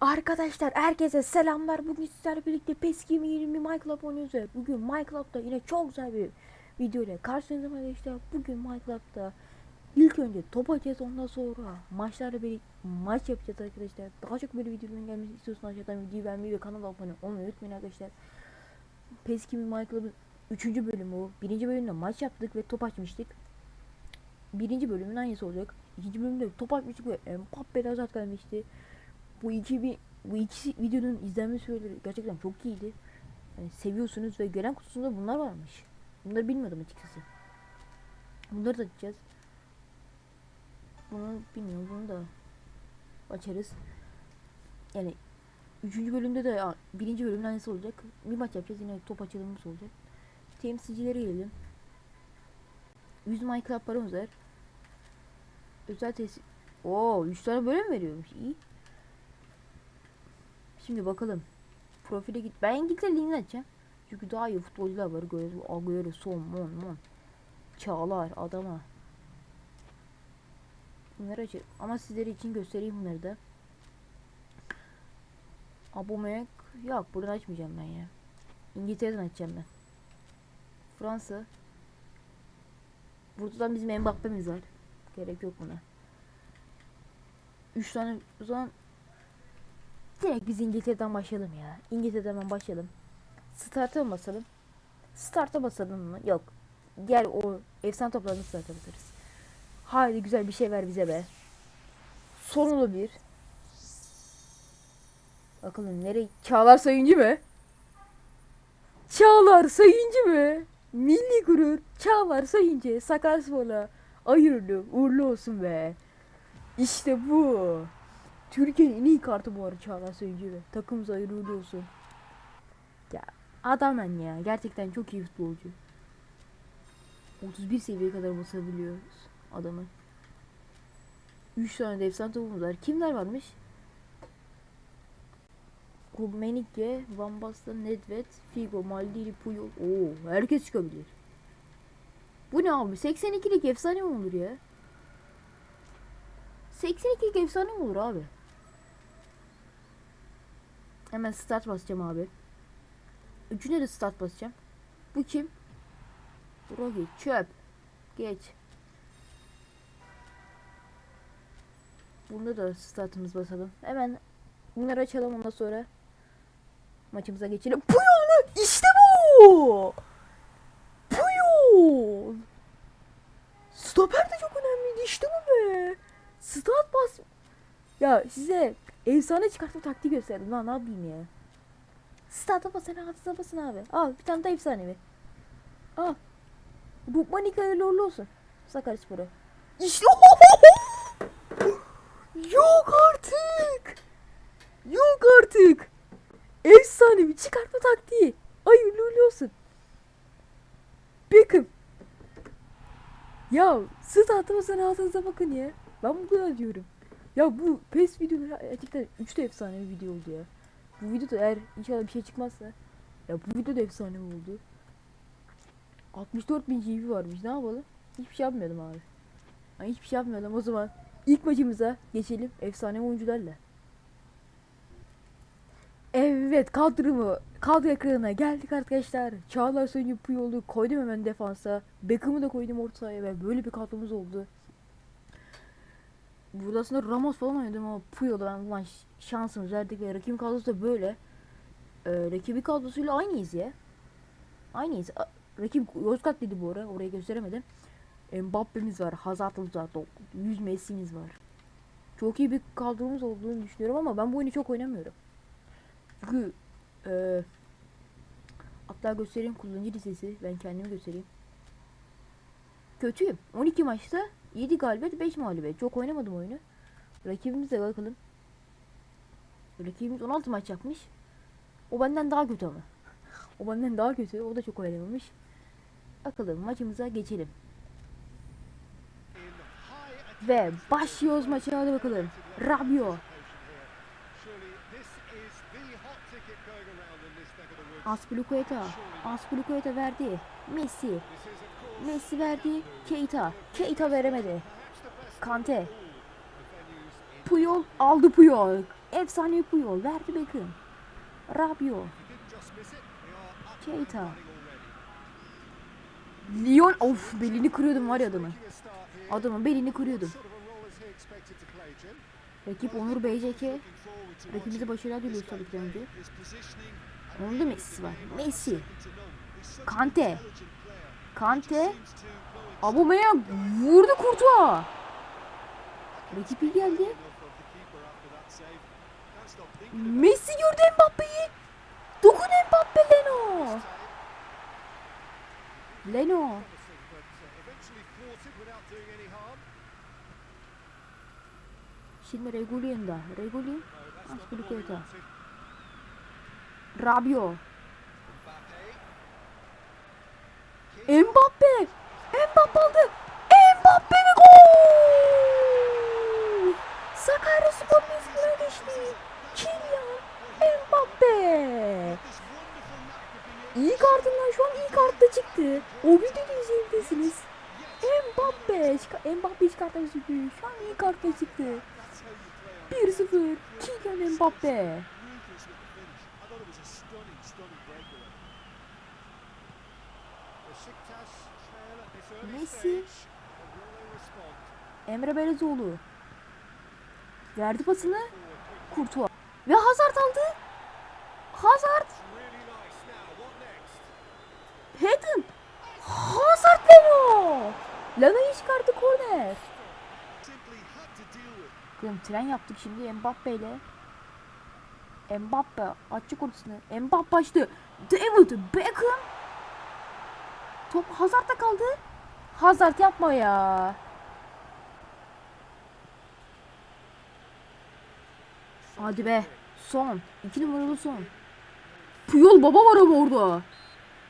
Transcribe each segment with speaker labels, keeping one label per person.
Speaker 1: Arkadaşlar herkese selamlar. Bugün sizlerle birlikte PES 2020 Minecraft oynuyoruz. Bugün Minecraft'ta yine çok güzel bir video ile karşınızdayım arkadaşlar. Bugün Minecraft'ta ilk önce top atacağız ondan sonra maçlarla bir maç yapacağız arkadaşlar. Daha çok böyle videoların gelmesi istiyorsanız aşağıdan videoyu beğenmeyi ve kanala abone olmayı unutmayın arkadaşlar. PES 2020 Minecraft'ın 3. bölümü bu. Birinci bölümde maç yaptık ve top açmıştık. Birinci bölümün aynısı olacak. İkinci bölümde top açmıştık ve Mbappe'de azat gelmişti bu iki bir bu iki videonun izlenme süreleri gerçekten çok iyiydi. Yani seviyorsunuz ve gelen kutusunda bunlar varmış. Bunları bilmiyordum açıkçası. Bunları da açacağız. Bunu bilmiyorum bunu da açarız. Yani üçüncü bölümde de birinci bölümün aynısı olacak. Bir maç yapacağız yine top açılımımız olacak. Temsilcilere gelelim. 100 Minecraft paramız var. Özel tesis... Oo 3 tane bölüm veriyormuş. İyi. Şimdi bakalım. Profile git. Ben İngiltere Ligi'ni açacağım. Çünkü daha iyi futbolcular var. Göre Agüero, Son, Mon, Mon. Çağlar, Adama. Bunları açayım. Ama sizleri için göstereyim bunları da. Abomek. Yok buradan açmayacağım ben ya. İngiltere'den açacağım ben. Fransa. Buradan bizim Mbappe'miz var. Gerek yok buna. 3 tane o zaman Direkt biz İngiltere'den başlayalım ya. İngiltere'den başlayalım. Start'a basalım? Start'a basalım mı? Yok. Diğer o efsane toplarını start'a basarız. Haydi güzel bir şey ver bize be. Sonulu bir. Bakalım nereye? Çağlar Sayıncı mı? Çağlar Sayıncı mı? Milli gurur. Çağlar Sayıncı. Sakarspor'a. Hayırlı uğurlu olsun be. İşte bu. Türkiye'nin en iyi kartı bu arada Çağlar Söyüncü ve takımımız hayırlı uğurlu olsun. Ya adamen ya gerçekten çok iyi futbolcu. 31 seviyeye kadar basabiliyoruz adamı. 3 tane de efsane topumuz var. Kimler varmış? Rumenike, Van Basten, Nedved, Figo, Maldini, Puyol. Oo, herkes çıkabilir. Bu ne abi? 82'lik efsane mi olur ya? 82'lik efsane mi olur abi? Hemen start basacağım abi. Üçüne de start basacağım. Bu kim? Rogi çöp. Geç. Bunda da startımız basalım. Hemen bunları açalım ondan sonra maçımıza geçelim. Puyol? İşte bu. Puyol. Stoper de çok önemliydi. İşte bu be. Start bas. Ya size efsane çıkartma taktiği gösterdim lan ne yapayım ya. Start'a basın altına basın abi. Al bir tane daha efsanevi. Al. Rukmanika hayırlı uğurlu olsun. Sakaryaspor'a. İşte Yok artık. Yok artık. Efsane bir çıkartma taktiği. Hayırlı uğurlu olsun. Beckham. Ya sırt atmasına ağzınıza bakın ya. Ben bu kadar diyorum. Ya bu PES videoları gerçekten 3 de efsane bir video oldu ya. Bu videoda eğer inşallah bir şey çıkmazsa ya bu video da efsane oldu. 64 bin GB varmış ne yapalım? Hiçbir şey yapmıyordum abi. Yani hiçbir şey yapmıyordum o zaman ilk maçımıza geçelim efsane oyuncularla. Evet kadromu kadro ekranına geldik arkadaşlar. Çağlar Soyuncu Puyol'u koydum hemen defansa. Beckham'ı da koydum orta sahaya ve böyle bir kadromuz oldu. Burada aslında Ramos falan oynadım ama Puyol'da ben ulan şansımız verdik ve rakibin kadrosu da böyle. Ee, rakibi kadrosuyla aynıyız ya. Aynıyız. Rakip Yozgat dedi bu ara. Orayı gösteremedim. Mbappe'miz var. Hazard'ımız var. dok- 100 Messi'miz var. Çok iyi bir kadromuz olduğunu düşünüyorum ama ben bu oyunu çok oynamıyorum. Çünkü e, hatta göstereyim kullanıcı listesi. Ben kendimi göstereyim. Kötüyüm. 12 maçta 7 galibiyet 5 mağlubiyet. Çok oynamadım oyunu. Rakibimize bakalım. Rakibimiz 16 maç yapmış. O benden daha kötü ama. O benden daha kötü. O da çok oynamamış. Bakalım maçımıza geçelim. Ve başlıyoruz maça hadi bakalım. Rabio. Aspilicueta. Aspilicueta verdi. Messi. Messi verdi. Keita. Keita veremedi. Kante. Puyol aldı Puyol. Efsane Puyol. Verdi Beckham. Rabio. Keita. Lyon. Of belini kırıyordum var ya adamın. Adamın belini kırıyordum. Rakip Onur BJK. Rakibimize başarılar diliyoruz tabii ki önce. Onun da Messi var. Messi. Kante. Kante. Aubameyang vurdu kurtuğa. Rakip iyi geldi. Messi gördü Mbappe'yi. Dokun Mbappe Leno. Leno. Şimdi Regulian'da. Regulian. Aspilicueta. Rabio. Mbappe. Mbappe aldı. Mbappe ve gol. Sakarya Spor mevkine geçti. Kylian Mbappe. İyi kartından şu an iyi kartta çıktı. O videoda izleyebilirsiniz. Mbappe. Mbappe çıkartan çıktı. Şu an iyi kartta çıktı. 1-0. Kylian Mbappe. Messi. Emre Belezoğlu. Verdi pasını. Kurtuğa. Ve Hazard aldı. Hazard. Hayden. Hazard Leno. Leno'yu çıkardı korner. Bakın tren yaptık şimdi Mbappe ile. Mbappe açacak ortasını. Mbappe açtı. David Beckham. Top Hazard'da kaldı. Hazard yapma ya. Hadi be. Son. İki numaralı son. Puyol baba var ama orada.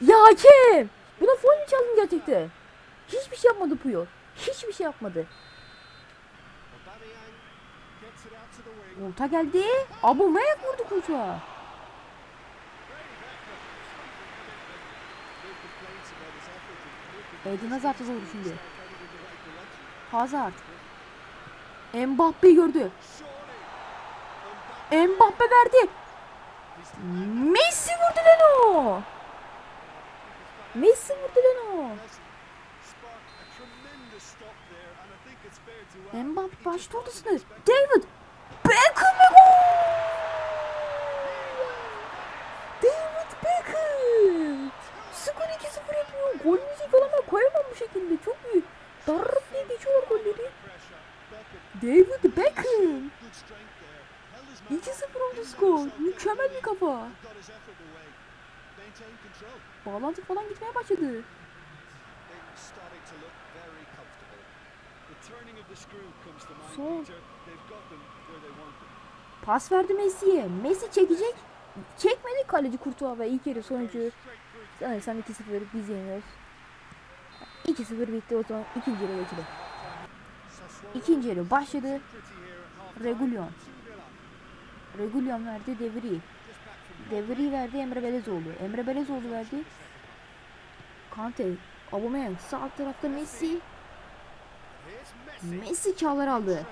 Speaker 1: Ya hakem. Buna foul mi çaldın gerçekten? Hiçbir şey yapmadı Puyol. Hiçbir şey yapmadı. Orta geldi. Aubameyang vurdu kurtuğa. Eden Hazard'a doğru şimdi. Hazard. Mbappe gördü. Mbappe verdi. Messi vurdu Leno. Messi vurdu Leno. Mbappe açtı ortasını. David. Beckham ve gol. David Beckham. Skor 2-0 yapıyor. Gol müziği falan ben koyamam bu şekilde. Çok iyi. Darrıp diye golleri. David Beckham. 2-0 oldu skor. Mükemmel bir kafa. Bağlantı falan gitmeye başladı. Son. Pas verdi Messi'ye. Messi çekecek. Çekmedi kaleci Kurtuğa ilk yarı sonucu sanırsam 2-0 biz yeniyoruz. 2-0 bitti o zaman ikinci yarı geçelim. İkinci yarı başladı. Regulion. Regulion verdi Devri. Devri verdi Emre Belezoğlu. Emre Belezoğlu verdi. Kante. Aubameyang sağ tarafta Messi. Messi Çağlar aldı.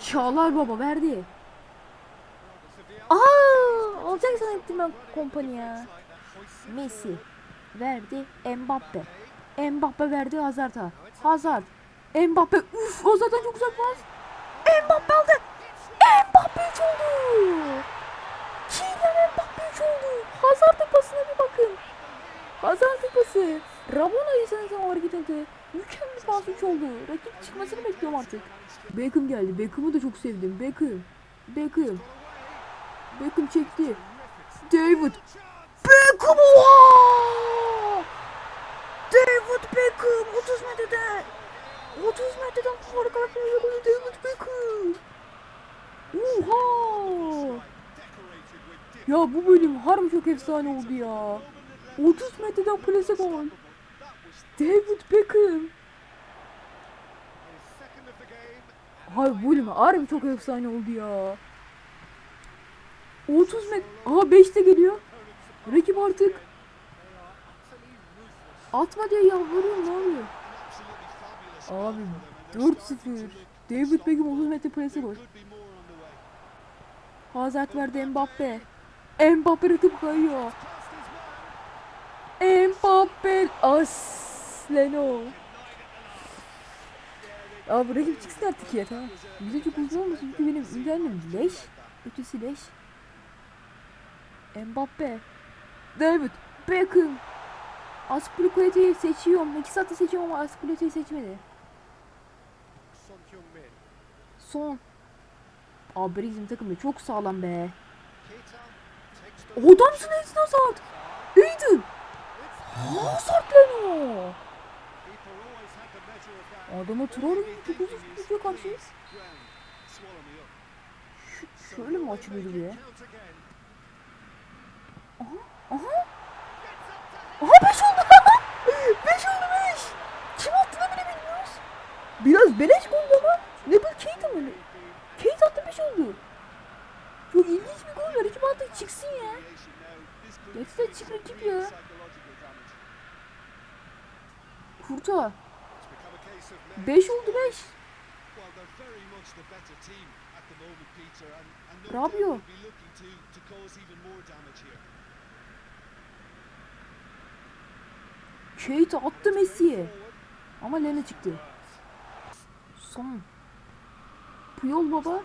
Speaker 1: Çağlar baba verdi. Aa, olacak zannettim ben kompanya. ya. Messi verdi Mbappe. Mbappe verdi Hazard'a. Hazard. Mbappe uf Hazard'dan çok güzel pas. Mbappe aldı. Mbappe üç oldu. Kylian Mbappe üç oldu. Hazard'ın pasına bir bakın. Hazard'ın pası. Rabona'yı sanırsam o hareket etti. Mükemmel pas üç oldu. Rakip çıkmasını bekliyorum artık. Beckham geldi. Beckham'ı da çok sevdim. Beckham. Beckham. Beckham çekti. David. Beckham! David Beckham 30 metreden. 30 metreden harika bir golü David Beckham. Oha! Ya bu bölüm harbi çok efsane oldu ya. 30 metreden plase gol. David Beckham. Hay bu bölüm harbi çok efsane oldu ya. 30 metre. Aha 5'te geliyor. Rakip artık. Atma diye yalvarıyorum oluyor? Abi 4-0. David Beckham 30 metre plase gol. Hazard verdi Mbappe. Mbappe rakip kayıyor. Mbappe Asleno. Abi rakip çıksın artık tamam. Bize çok uzun olmasın çünkü benim internetim leş. Ötesi leş. Mbappe. David Beckham. Aspilicueta'yı seçiyorum. İki saatte seçiyorum ama Aspilicueta'yı seçmedi. Son. Abi bizim takım da çok sağlam be. Adamsın Edson Hazard. Aydın. Hazard lan o. Adama Traore çok uzun tutuyor karşı. Şu, şöyle mi açılıyordu ya? Aha. Aha 5 oldu. 5 oldu 5. Kim attı da bile bilmiyoruz. Biraz beleş gol ama. Ne bu Kate mı? 5 oldu. Çok ilginç bir gol var. Kim attı çıksın ya. Gerçekten çık rakip ya. Kurta. 5 oldu 5. Rabio. Kate attı Messi'ye. Ama Lene çıktı. Son. Puyol baba.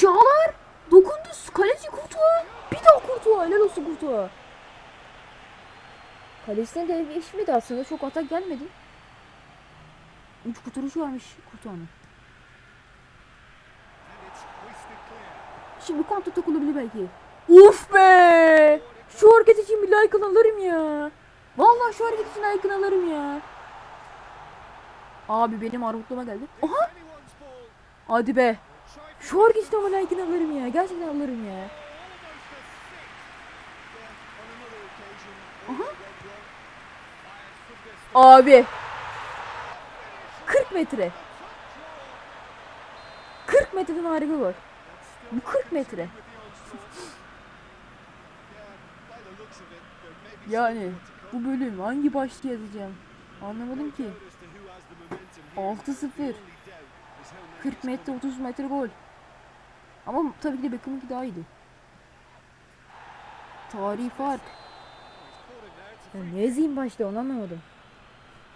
Speaker 1: Çağlar. Dokundu. Kaleci Kurtuğa. Bir daha Kurtuğa. Helal olsun Kurtuğa. Kalesine de geçmedi aslında. Çok atak gelmedi. 3 kurtuluş varmış Kurtuğa'nın. Şimdi kontra atak olabilir belki. Uf be! Şu hareket için bir like alırım ya. Vallahi şu hareket için like alırım ya. Abi benim armutlama geldi. Aha! Hadi be. Şu için ama like alırım ya. Gerçekten alırım ya. Aha. Abi. 40 metre. 40 metreden harika gol. Bu 40 metre. Yani bu bölüm hangi başlığı yazacağım? Anlamadım ki. 6-0. 40 metre 30 metre gol. Ama tabii ki de Beckham'ınki daha iyiydi. Tarihi fark. Ya ne yazayım başta onu anlamadım.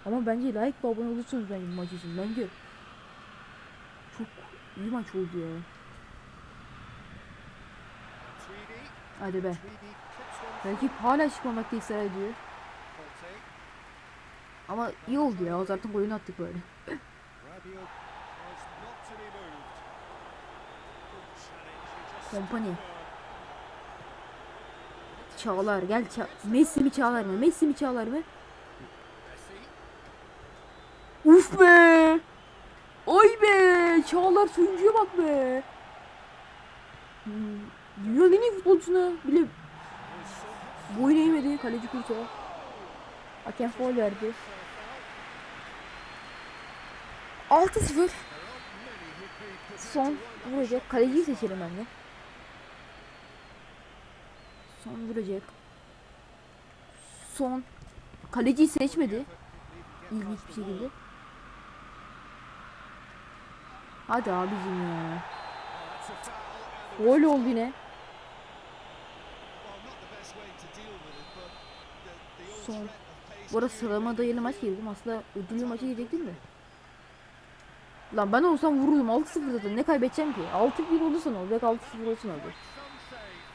Speaker 1: Ama bence like ve abone olursunuz bence maç için. Bence çok iyi maç oldu ya. Hadi be. Rakip hala çıkmamakta ısrar ediyor. Ama iyi oldu ya. Zaten golünü attık böyle. Kompany. Çağlar gel ça Messi mi Çağlar mı? Messi mi Çağlar mı? Uf be! Ay be! Çağlar sunucuya bak be! Hmm, Dünyanın en iyi futbolcusuna bile boyun eğmedi kaleci kurtu. Hakem foul verdi. 6-0 Son vuracak. Kaleciyi seçelim ben de. Son vuracak. Son. Kaleciyi seçmedi. İlginç bir şekilde. Hadi abicim ya. Gol oldu yine. Son. Bu arada sıralama dayalı maç girdim. Aslında ödüllü maça girecektim de. Lan ben olsam vururdum 6-0 zaten ne kaybedeceğim ki 6-1 olursa ne olacak 6-0 olsun olacak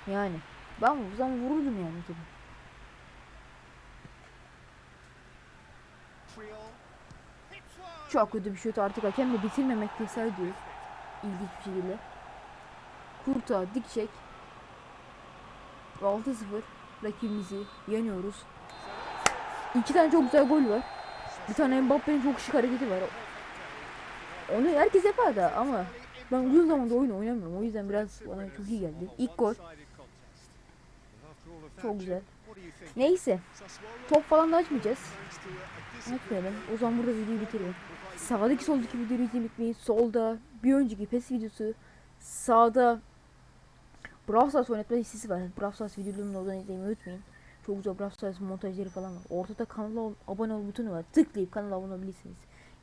Speaker 1: Yani ben olsam vururdum yani tabii. Çok kötü bir şut artık hakem de bitirmemek teser diyor. İlginç bir şekilde. Kurta dik çek. 6-0 rakibimizi yeniyoruz. İki tane çok güzel gol var. Bir tane Mbappe'nin çok şık hareketi var. Onu herkes yapar da ama ben uzun zamandır oyun oynamıyorum. O yüzden biraz bana çok iyi geldi. İlk gol. Çok güzel. Neyse. Top falan da açmayacağız. Açmayalım. O zaman burada videoyu bitirelim. Sağdaki soldaki videoyu izlemeyi. Solda bir önceki PES videosu. Sağda Brawl Stars oynatma listesi var. Brawl Stars videolarımı oradan izlemeyi unutmayın. Çok güzel Brawl Stars montajları falan var. Ortada kanala abone ol butonu var. Tıklayıp kanala abone olabilirsiniz.